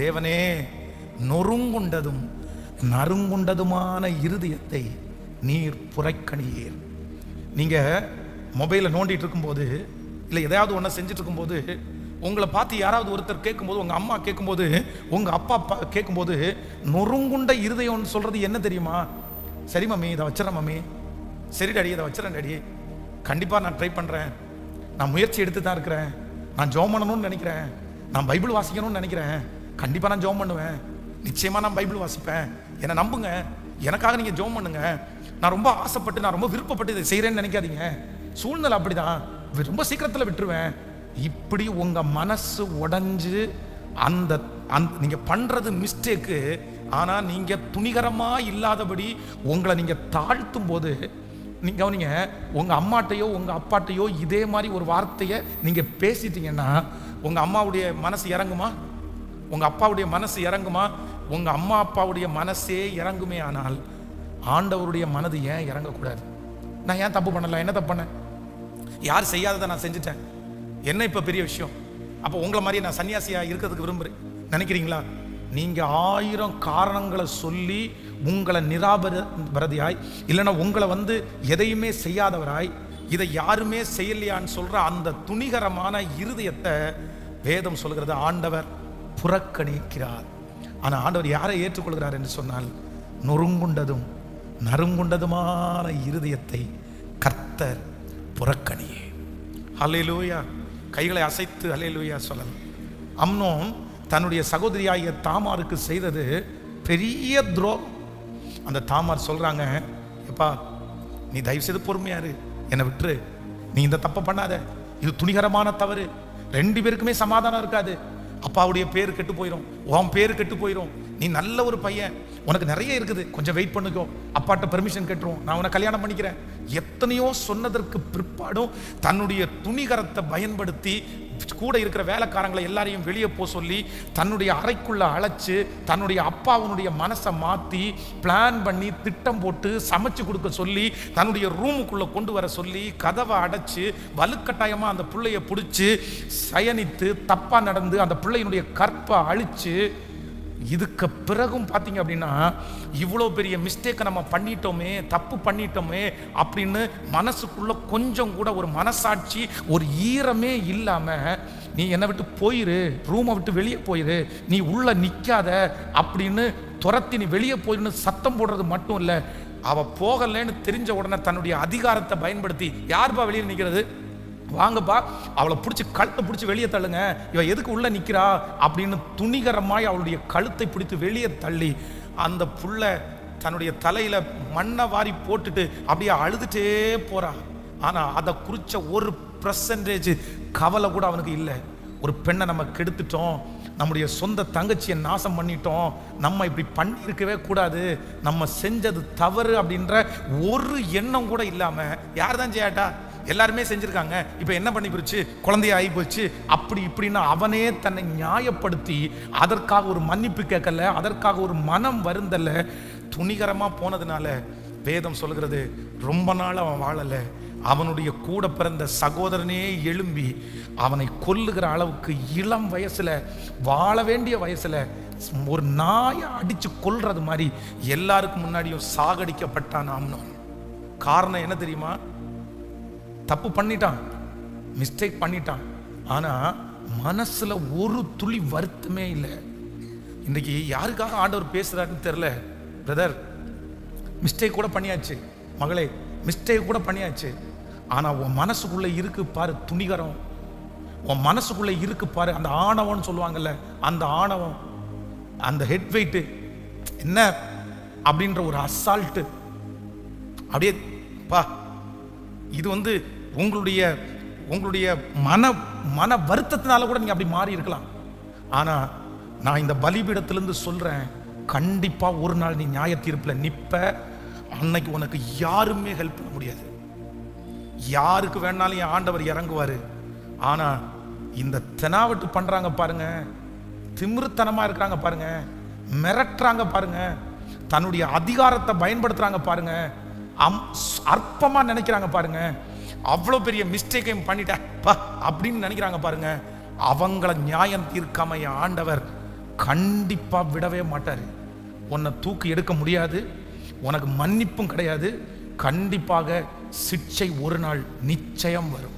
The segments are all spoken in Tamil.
தேவனே நொறுங்குண்டதும் நறுங்குண்டதுமான இருதயத்தை நீர் புறக்கணியீர். நீங்கள் மொபைலை நோண்டிட்டு இருக்கும்போது இல்லை எதையாவது ஒன்றை செஞ்சுட்டு இருக்கும்போது உங்களை பார்த்து யாராவது ஒருத்தர் கேட்கும்போது உங்கள் அம்மா கேட்கும்போது உங்கள் அப்பா அப்பா கேட்கும்போது நொறுங்குண்ட இருதயம்னு சொல்கிறது என்ன தெரியுமா? சரி மம்மி இதை வச்சிடறேன் மம்மி. சரி டாடி இதை வச்சிடறேன் டாடி. கண்டிப்பாக நான் ட்ரை பண்ணுறேன் நான் முயற்சி எடுத்து தான் இருக்கிறேன். நான் ஜோம் பண்ணணும்னு நினைக்கிறேன். நான் பைபிள் வாசிக்கணும்னு நினைக்கிறேன். கண்டிப்பாக நான் ஜோம் பண்ணுவேன். நிச்சயமாக நான் பைபிள் வாசிப்பேன். என்னை நம்புங்க. எனக்காக நீங்கள் ஜோம் பண்ணுங்க. நான் ரொம்ப ஆசைப்பட்டு நான் ரொம்ப விருப்பப்பட்டு இதை செய்கிறேன்னு நினைக்காதீங்க. சூழ்நிலை அப்படிதான். ரொம்ப சீக்கிரத்தில் விட்டுருவேன். இப்படி உங்கள் மனசு உடஞ்சு அந்த அந் நீங்கள் பண்ணுறது மிஸ்டேக்கு ஆனால் நீங்கள் துணிகரமாக இல்லாதபடி உங்களை நீங்கள் தாழ்த்தும் போது நீங்கள் கவனிங்க உங்கள் அம்மாட்டையோ உங்கள் அப்பாட்டையோ இதே மாதிரி ஒரு வார்த்தையை நீங்கள் பேசிட்டீங்கன்னா உங்கள் அம்மாவுடைய மனசு இறங்குமா? உங்க அப்பாவுடைய மனசு இறங்குமா? உங்க அம்மா அப்பாவுடைய மனசே இறங்குமே ஆனால் ஆண்டவருடைய மனது ஏன் இறங்கக்கூடாது? நான் ஏன் தப்பு பண்ணல? என்ன தப்பு பண்ணேன்? யார் செய்யாததை நான் செஞ்சுட்டேன். என்ன இப்போ பெரிய விஷயம்? அப்போ உங்களை மாதிரி நான் சன்னியாசியா இருக்கிறதுக்கு விரும்புகிறேன் நினைக்கிறீங்களா? நீங்க ஆயிரம் காரணங்களை சொல்லி உங்களை நிராபரதியாய் இல்லைன்னா உங்களை வந்து எதையுமே செய்யாதவராய் இதை யாருமே செய்யலையான்னு சொல்ற அந்த துணிகரமான இருதயத்தை வேதம் சொல்கிறது ஆண்டவர். புறக்கணிக்கிறார். ஆனால் ஆண்டவர் யாரை ஏற்றுக்கொள்கிறார் என்று சொன்னால் நொறுங்குண்டதும் நறுங்குண்டதுமான இருதயத்தை கர்த்தர் புறக்கணியே. ஹalleluya. கைகளை அசைத்து ஹalleluya சொல்லலாம். அம்னோன் தன்னுடைய சகோதரியாகிய தாமாருக்கு செய்தது பெரிய துரோகம். அந்த தாமார் சொல்றாங்க எப்பா நீ தயவு செய்து பொறுமையாரு என்னை விட்டுரு. நீ இந்த தப்பை பண்ணாத. இது துணிகரமான தவறு. ரெண்டு பேருக்குமே சமாதானம் இருக்காது. அப்பாவுடைய பேர் கெட்டு போயிடும் உன் பேர் கெட்டு போயிடும் நீ நல்ல ஒரு பையன். உனக்கு நிறைய இருக்குது. கொஞ்சம் வெயிட் பண்ணிக்கோ. அப்பாட்ட பெர்மிஷன் கேட்டுரும். நான் உனக்கு கல்யாணம் பண்ணிக்கிறேன். எத்தனையோ சொன்னதற்கு பிற்பாடும் தன்னுடைய துணிகரத்தை பயன்படுத்தி கூட இருக்கிற வேலைக்காரங்களை எல்லாரையும் வெளியே போக சொல்லி தன்னுடைய அறைக்குள்ளே அழைச்சி தன்னுடைய அப்பாவுனுடைய மனசை மாற்றி பிளான் பண்ணி திட்டம் போட்டு சமைச்சு கொடுக்க சொல்லி தன்னுடைய ரூமுக்குள்ளே கொண்டு வர சொல்லி கதவை அடைச்சி வலுக்கட்டாயமாக அந்த பிள்ளைய பிடிச்சி சயனித்து தப்பாக நடந்து அந்த பிள்ளையினுடைய கற்பை அழித்து இதுக்கு பிறகும் பார்த்தீங்க அப்படின்னா இவ்வளோ பெரிய மிஸ்டேக்கை நம்ம பண்ணிட்டோமே தப்பு பண்ணிட்டோமே அப்படின்னு மனசுக்குள்ள கொஞ்சம் கூட ஒரு மனசாட்சி ஒரு ஈரமே இல்லாமல் நீ என்னை விட்டு போயிரு ரூமை விட்டு வெளியே போயிரு நீ உள்ள நிற்காத அப்படின்னு துரத்தி நீ வெளியே போயிருன்னு சத்தம் போடுறது மட்டும் இல்லை அவள் போகலைன்னு தெரிஞ்ச உடனே தன்னுடைய அதிகாரத்தை பயன்படுத்தி யார்பா வெளியே நிற்கிறது வாங்கப்பா அவளை பிடிச்சி கழுத்தை பிடிச்சி வெளியே தள்ளுங்க. இவ எதுக்கு உள்ளே நிற்கிறா அப்படின்னு துணிகரமாய் அவளுடைய கழுத்தை பிடித்து வெளியே தள்ளி அந்த புள்ள தன்னுடைய தலையில் மண்ணை வாரி போட்டுட்டு அப்படியே அழுதுட்டே போறா. ஆனால் அதை குறித்த ஒரு பர்சன்டேஜ் கவலை கூட அவனுக்கு இல்லை. ஒரு பெண்ணை நம்ம கெடுத்துட்டோம் நம்முடைய சொந்த தங்கச்சியை நாசம் பண்ணிட்டோம் நம்ம இப்படி பண்ணியிருக்கவே கூடாது நம்ம செஞ்சது தவறு அப்படின்ற ஒரு எண்ணம் கூட இல்லாமல் யார் தான் செய்யாட்டா எல்லாருமே செஞ்சிருக்காங்க. இப்போ என்ன பண்ணி போச்சு குழந்தைய ஆகி போச்சு. அப்படி இப்படின்னு அவனே தன்னை நியாயப்படுத்தி அதற்காக ஒரு மன்னிப்பு கேட்கல அதற்காக ஒரு மனம் வருந்தல. துணிகரமாக போனதுனால வேதம் சொல்கிறது ரொம்ப நாள் அவன் வாழலை. அவனுடைய கூட பிறந்த சகோதரனே எழும்பி அவனை கொல்லுகிற அளவுக்கு இளம் வயசுல வாழ வேண்டிய வயசுல ஒரு நாயை அடிச்சு கொல்றது மாதிரி எல்லாருக்கும் முன்னாடியும் சாகடிக்கப்பட்டான் ஆம்னோன். காரணம் என்ன தெரியுமா? தப்பு பண்ணிட்டான். மிஸ்டேக் பண்ணிட்டான். ஆனால் மனசில் ஒரு துளி வருத்தமே இல்லை. இன்றைக்கி யாருக்காக ஆண்டவர் பேசுகிறாருன்னு தெரில பிரதர் மிஸ்டேக் கூட பண்ணியாச்சு. மகளே மிஸ்டேக் கூட பண்ணியாச்சு. ஆனால் உன் மனசுக்குள்ளே இருக்கு பாரு துணிகரம். உன் மனசுக்குள்ளே இருக்கு பாரு அந்த ஆணவம்னு சொல்லுவாங்கல்ல அந்த ஆணவம். அந்த ஹெட் வெயிட்டு என்ன அப்படின்ற ஒரு அசால்ட்டு அப்படியே பா இது வந்து உங்களுடைய உங்களுடைய மன மன வருத்தத்தினால கூட நீங்க அப்படி மாறி இருக்கலாம். ஆனா நான் இந்த பலிபீடத்திலிருந்து சொல்றேன் கண்டிப்பா ஒரு நாள் நீ நியாய தீர்ப்புல நிப்ப. அன்னைக்கு உனக்கு யாருமே ஹெல்ப் பண்ண முடியாது. யாருக்கு வேணாலும் என் ஆண்டவர் இறங்குவாரு. ஆனா இந்த தெனாவட்டு பண்றாங்க பாருங்க திமிருத்தனமா இருக்கிறாங்க பாருங்க மிரட்டுறாங்க பாருங்க தன்னுடைய அதிகாரத்தை பயன்படுத்துறாங்க பாருங்க அம் அற்பமா நினைக்கிறாங்க பாருங்க அவ்வளோ பெரிய மிஸ்டேக்கையும் பண்ணிட்டேன் பா அப்படின்னு நினைக்கிறாங்க பாருங்க. அவங்கள நியாயம் தீர்க்காம ஆண்டவர் கண்டிப்பாக விடவே மாட்டார். உன்னை தூக்கி எடுக்க முடியாது உனக்கு மன்னிப்பும் கிடையாது. கண்டிப்பாக சிக்ஷை ஒரு நாள் நிச்சயம் வரும்.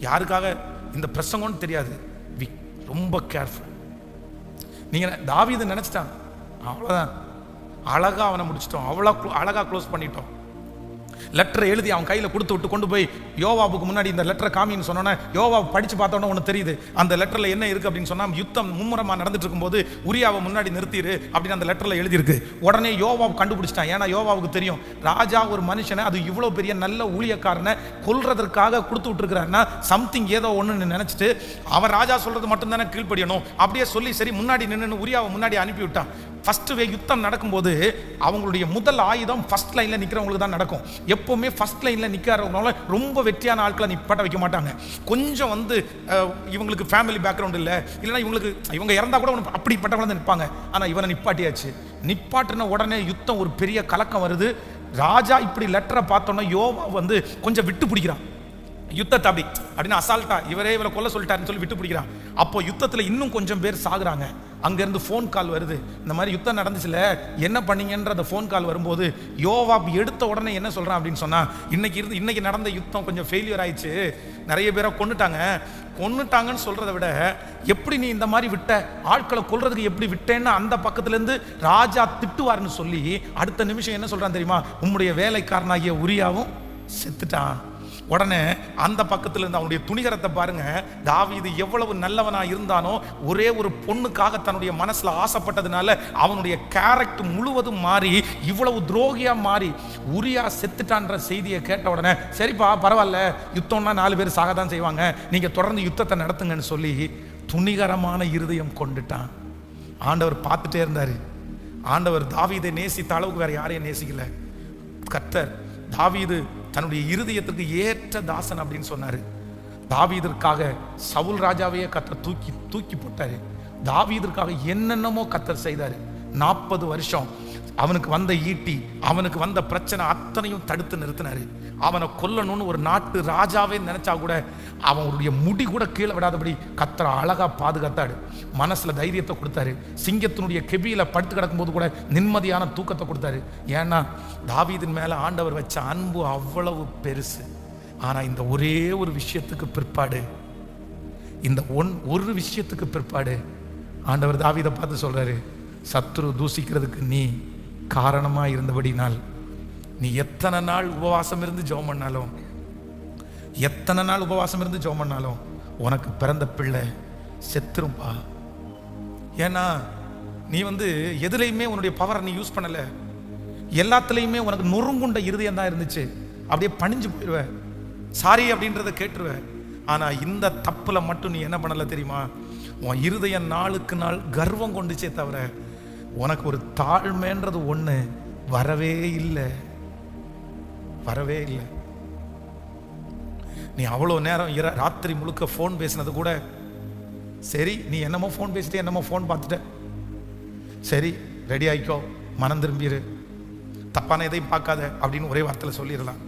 யாருக்காக? இந்த பிரசங்கம்னு தெரியாது. வி ரொம்ப கேர்ஃபுல் நீங்க இதை நினச்சிட்டான். அவ்வளோதான் அழகா அவனை முடிச்சிட்டோம். அவ்வளோ அழகா க்ளோஸ் பண்ணிட்டோம். லெட்டரை எழுதி அவன் கையில் கொடுத்து விட்டு கொண்டு போய் யோவாவுக்கு முன்னாடி இந்த லெட்டரை காமின்னு சொன்னோன்னே யோவா படிச்சு பார்த்தோன்னே ஒன்று தெரியுது. அந்த லெட்டரில் என்ன இருக்கு அப்படின்னு சொன்னால் யுத்தம் மும்முரமாக நடந்துட்டு இருக்கும்போது உரியாவை முன்னாடி நிறுத்திடு அப்படின்னு அந்த லெட்டரில் எழுதியிருக்கு. உடனே யோவாவை கண்டுபிடிச்சிட்டான். ஏன்னா யோவாவுக்கு தெரியும் ராஜா ஒரு மனுஷனை அது இவ்வளோ பெரிய நல்ல ஊழியக்காரனை கொல்றதற்காக கொடுத்து விட்டுருக்கிறாருன்னா சம்திங் ஏதோ ஒன்றுன்னு நினச்சிட்டு அவன் ராஜா சொல்றது மட்டும்தானே கீழ்ப்படியணும். அப்படியே சொல்லி சரி முன்னாடி நின்றுன்னு உரியாவை முன்னாடி அனுப்பி விட்டான் ஃபஸ்ட்டு வே யுத்தம் நடக்கும்போது அவங்களுடைய முதல் ஆயுதம் ஃபர்ஸ்ட் லைனில் நிற்கிறவங்களுக்கு தான் நடக்கும். எப்போவுமே ஃபர்ஸ்ட் லைனில் நிற்கிறவங்களால ரொம்ப வெற்றியான ஆட்களை நிப்பாட்ட வைக்க மாட்டாங்க. கொஞ்சம் வந்து இவங்களுக்கு ஃபேமிலி பேக்ரவுண்ட் இல்லை இல்லைன்னா இவங்களுக்கு இவங்க இறந்தா கூட அப்படிப்பட்டவங்க தான் நிற்பாங்க ஆனால் இவனை நிப்பாட்டியாச்சு. நிப்பாட்டின உடனே யுத்தம் ஒரு பெரிய கலக்கம் வருது. ராஜா இப்படி லெட்டரை பார்த்தோன்னே யோவா வந்து கொஞ்சம் விட்டு பிடிக்கிறான் யுத்தத்தை அப்படி அப்படின்னு அசால்ட்டா இவரே இவரை கொல்ல சொல்லிட்டாருன்னு சொல்லி விட்டு பிடிக்கிறான். அப்போ யுத்தத்தில் இன்னும் கொஞ்சம் பேர் சாகுறாங்க. அங்கேருந்து ஃபோன் கால் வருது. இந்த மாதிரி யுத்தம் நடந்துச்சுல என்ன பண்ணீங்கன்ற அந்த ஃபோன் கால் வரும்போது யோவாப் எடுத்த உடனே என்ன சொல்கிறான் அப்படின்னு சொன்னால் இன்னைக்கு இருந்து இன்னைக்கு நடந்த யுத்தம் கொஞ்சம் ஃபெயிலியர் ஆயிடுச்சு. நிறைய பேரை கொண்டுட்டாங்க கொண்டுட்டாங்கன்னு சொல்கிறத விட எப்படி நீ இந்த மாதிரி விட்ட ஆட்களை கொள்றதுக்கு எப்படி விட்டேன்னு அந்த பக்கத்துலேருந்து ராஜா திட்டுவார்னு சொல்லி அடுத்த நிமிஷம் என்ன சொல்கிறான் தெரியுமா? உம்முடைய வேலைக்காரனாகிய உரியாவும் செத்துட்டான். உடனே அந்த பக்கத்துல இருந்து அவனுடைய துணிகரத்தை பாருங்க. தாவீது எவ்வளவு நல்லவனா இருந்தானோ ஒரே ஒரு பொண்ணுக்காக தன்னுடைய மனசுல ஆசைப்பட்டதுனால அவனுடைய கேரக்டர் முழுவதும் மாறி இவ்வளவு துரோகியா மாறி உரியா செத்துட்டான்ற செய்தியை கேட்ட உடனே சரிப்பா பரவாயில்ல யுத்தம்னா நாலு பேர் சாக தான் செய்வாங்க. நீங்க தொடர்ந்து யுத்தத்தை நடத்துங்கன்னு சொல்லி துணிகரமான இருதயம் கொண்டுட்டான். ஆண்டவர் பார்த்துட்டே இருந்தாரு. ஆண்டவர் தாவீதை நேசித்த அளவுக்கு வேற யாரையும் நேசிக்கல. கத்தர் தாவீது தன்னுடைய இருதயத்திற்கு ஏற்ற தாசன் அப்படின்னு சொன்னாரு. தாவீதற்காக சவுல் ராஜாவையே கத்தர் தூக்கி தூக்கி போட்டாரு. தாவீதற்காக என்னென்னமோ கத்தர் செய்தாரு. நாற்பது வருஷம் அவனுக்கு வந்த ஈட்டி அவனுக்கு வந்த பிரச்சனை அத்தனையும் தடுத்து நிறுத்தினாரு. அவனை கொல்லணும்னு ஒரு நாட்டு ராஜாவே நினைச்சா கூட அவனுடைய முடி கூட கீழே விடாதபடி கத்திர அழகா பாதுகாத்தாடு மனசுல தைரியத்தை கொடுத்தாரு. சிங்கத்தினுடைய கெபியில படுத்து கிடக்கும்போது கூட நிம்மதியான தூக்கத்தை கொடுத்தாரு. ஏன்னா தாவீதின் மேல ஆண்டவர் வச்ச அன்பு அவ்வளவு பெருசு. ஆனா இந்த ஒரே ஒரு விஷயத்துக்கு பிற்பாடு இந்த ஒன் ஒரு விஷயத்துக்கு பிற்பாடு ஆண்டவர் தாவீதை பார்த்து சொல்றாரு சத்ரு தூசிக்கிறதுக்கு நீ காரணமா இருந்தபடினால் நீ எத்தனை நாள் உபவாசம் இருந்து ஜோம் பண்ணாலும் எத்தனை நாள் உபவாசம் இருந்து ஜோம் பண்ணாலும் உனக்கு பிறந்த பிள்ளை செத்துரும்பா. ஏன்னா நீ வந்து எதுலையுமே உன்னுடைய பவரை நீ யூஸ் பண்ணலை. எல்லாத்துலேயுமே உனக்கு நொறுங்குண்ட இருதயம் தான் இருந்துச்சு. அப்படியே பணிஞ்சு போயிடுவ. சாரி அப்படின்றத கேட்டுருவ. ஆனால் இந்த தப்பில் மட்டும் நீ என்ன பண்ணலை தெரியுமா? உன் இருதயம் நாளுக்கு நாள் கர்வம் கொண்டுச்சே தவிர உனக்கு ஒரு தாழ்மைன்றது ஒன்று வரவே இல்லை. வரவே இல்லை. நீ அவ்வளோ நேரம் இர ராத்திரி முழுக்க ஃபோன் பேசினது கூட சரி நீ என்னமோ ஃபோன் பேசிட்டு என்னமோ ஃபோன் பார்த்துட்ட. சரி ரெடி ஆகிக்கோ மனம் திரும்பிடு தப்பான எதையும் பார்க்காத அப்படின்னு ஒரே வார்த்தையில் சொல்லிடலாம்.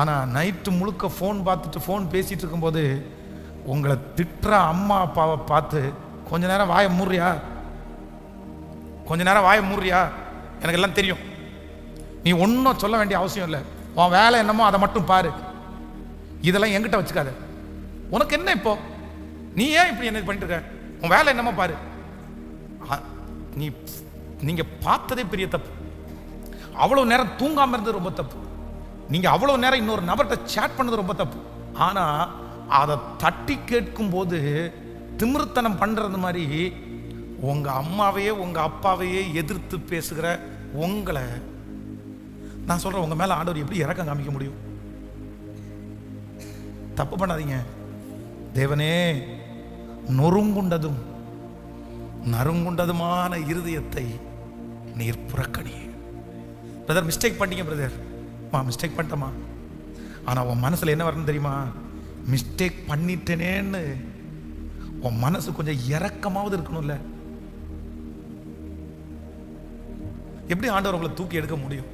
ஆனால் நைட்டு முழுக்க ஃபோன் பார்த்துட்டு ஃபோன் பேசிகிட்டு இருக்கும்போது உங்களை திட்டுற அம்மா அப்பாவை பார்த்து கொஞ்ச நேரம் வாய முறியா கொஞ்ச நேரம் வாயை மூடுறியா? எனக்கு எல்லாம் தெரியும். நீ ஒன்றும் சொல்ல வேண்டிய அவசியம் இல்லை. உன் வேலை என்னமோ அதை மட்டும் பாரு. இதெல்லாம் என்கிட்ட வச்சுக்காத. உனக்கு என்ன இப்போ? நீ ஏன் இப்படி என்ன பண்ணிட்டு இருக்க? உன் வேலை என்னமோ பாரு. நீ நீங்கள் பார்த்ததே பெரிய தப்பு. அவ்வளோ நேரம் தூங்காமல் இருந்தது ரொம்ப தப்பு. நீங்கள் அவ்வளோ நேரம் இன்னொரு நபர்கிட்ட சேட் பண்ணது ரொம்ப தப்பு. ஆனால் அதை தட்டி கேட்கும்போது திமிர்த்தனம் திமிருத்தனம் மாதிரி உங்கள் அம்மாவையே உங்கள் அப்பாவையே எதிர்த்து பேசுகிற உங்களை நான் சொல்கிறேன் உங்கள் மேலே ஆண்டவர் எப்படி இறக்கம் காமிக்க முடியும்? தப்பு பண்ணாதீங்க. தேவனே நொறுங்குண்டதும் நறுங்குண்டதுமான இருதயத்தை நீர் புறக்கணி பிரதர் மிஸ்டேக் பண்ணிட்டீங்க பிரதர் மா மிஸ்டேக் பண்ணிட்டமா ஆனால் உன் மனசில் என்ன வரணும் தெரியுமா? மிஸ்டேக் பண்ணிட்டேனேன்னு உன் மனசு கொஞ்சம் இறக்கமாவது இருக்கணும்ல. எப்படி ஆண்டவர் உங்களை தூக்கி எடுக்க முடியும்?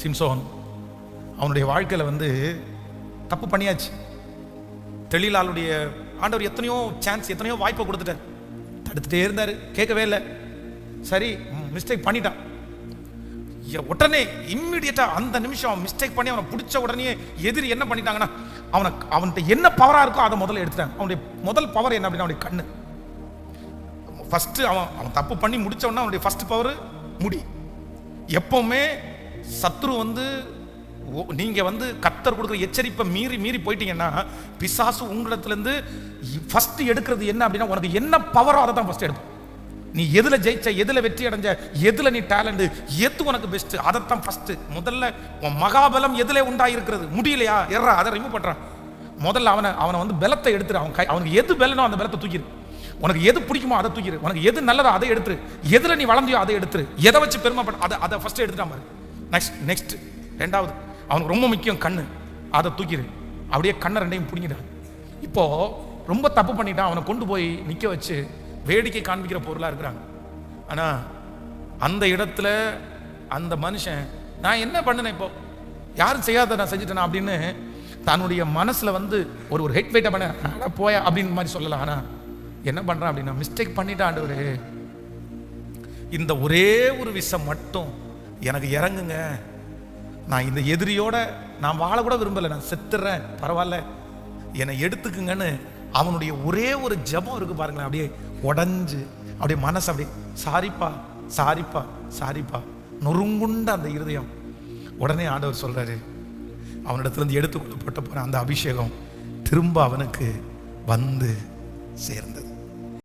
சிம்சோன் அவனுடைய வாழ்க்கையில் வந்து தப்பு பண்ணியாச்சு. தெளிலாளுடைய ஆண்டவர் எத்தனையோ சான்ஸ் எத்தனையோ வாய்ப்பை கொடுத்துட்டார். தடுத்துட்டே இருந்தார் கேட்கவே இல்லை. சரி மிஸ்டேக் பண்ணிட்டான். உடனே இம்மிடியட்டா அந்த நிமிஷம் மிஸ்டேக் பண்ணி அவனை பிடிச்ச உடனே எதிரி என்ன பண்ணிட்டாங்கன்னா அவனை அவன்கிட்ட என்ன பவரா இருக்கோ அதை முதல்ல எடுத்துட்டாங்க. அவனுடைய முதல் பவர் என்ன அப்படின்னா அவனுடைய கண்ணு. ஃபர்ஸ்ட் அவன் அவன் தப்பு பண்ணி முடிச்ச உடனே அவனுடைய ஃபர்ஸ்ட் பவர் முடி. எப்பவுமே சத்ரு வந்து ஓ- வந்து கத்தர் கொடுக்குற எச்சரிப்பை மீறி மீறி போயிட்டீங்கன்னா பிசாசு உங்களிடத்துலேருந்து ஃபஸ்ட்டு எடுக்கிறது என்ன அப்படின்னா உனக்கு என்ன பவரோ அதை தான் ஃபர்ஸ்ட் எடுக்கும். நீ எதில் ஜெயிச்ச எதில் வெற்றி அடைஞ்ச எதில் நீ டேலண்ட் எது உனக்கு பெஸ்ட்டு அதைத்தான் ஃபஸ்ட்டு முதல்ல உன் மகாபலம் எதில் உண்டாயிருக்கிறது. முடியலையா? எறா அதை ரிமூவ் பண்ணுறான் முதல்ல அவனை அவனை வந்து பலத்தை எடுத்துரு. அவன் கை அவனுக்கு எது பலனோ அந்த பலத்தை தூக்கிடு உனக்கு எது பிடிக்குமோ அதை தூக்கிடு உனக்கு எது நல்லதோ அதை எடுத்துரு. எதில் நீ வளர்ந்தியோ அதை எடுத்துரு. எதை வச்சு பெருமைப்பட அதை அதை ஃபஸ்ட்டு எடுத்துட்டா பாரு. நெக்ஸ்ட் நெக்ஸ்ட் ரெண்டாவது. அவனுக்கு ரொம்ப முக்கியம் கண்ணு. அதை தூக்கிடு அப்படியே கண்ணை ரெண்டையும் பிடிங்கிடு. இப்போது ரொம்ப தப்பு பண்ணிட்டான். அவனை கொண்டு போய் நிற்க வச்சு வேடிக்கை காண்பிக்கிற பொருளாக இருக்கிறாங்க. ஆனால் அந்த இடத்துல அந்த மனுஷன் நான் என்ன பண்ணினேன் இப்போ? யாரும் செய்யாத நான் செஞ்சுட்டேனா? அப்படின்னு தன்னுடைய மனசில் வந்து ஒரு ஒரு ஹெட் வெயிட்டை பண்ண அட போயா அப்படின்னு மாதிரி சொல்லலாம். ஆனால் என்ன பண்ணுறான் அப்படின்னா மிஸ்டேக் பண்ணிட்டான் ஆண்டவரே. இந்த ஒரே ஒரு விஷம் மட்டும் எனக்கு இறங்குங்க. நான் இந்த எதிரியோட நான் வாழ கூட நான் செத்துறேன் பரவாயில்ல. என்னை எடுத்துக்குங்கன்னு அவனுடைய ஒரே ஒரு ஜெபம் இருக்கு பாருங்களேன். அப்படியே உடஞ்சு அப்படியே மனசு அப்படியே சாரிப்பா சாரிப்பா சாரிப்பா. நொறுங்குண்ட அந்த இருதயம். உடனே ஆண்டவர் சொல்றாரு அவனிடத்துலேருந்து எடுத்துக்கொள்ளப்பட்ட போற அந்த அபிஷேகம் திரும்ப அவனுக்கு வந்து சேர்ந்தது.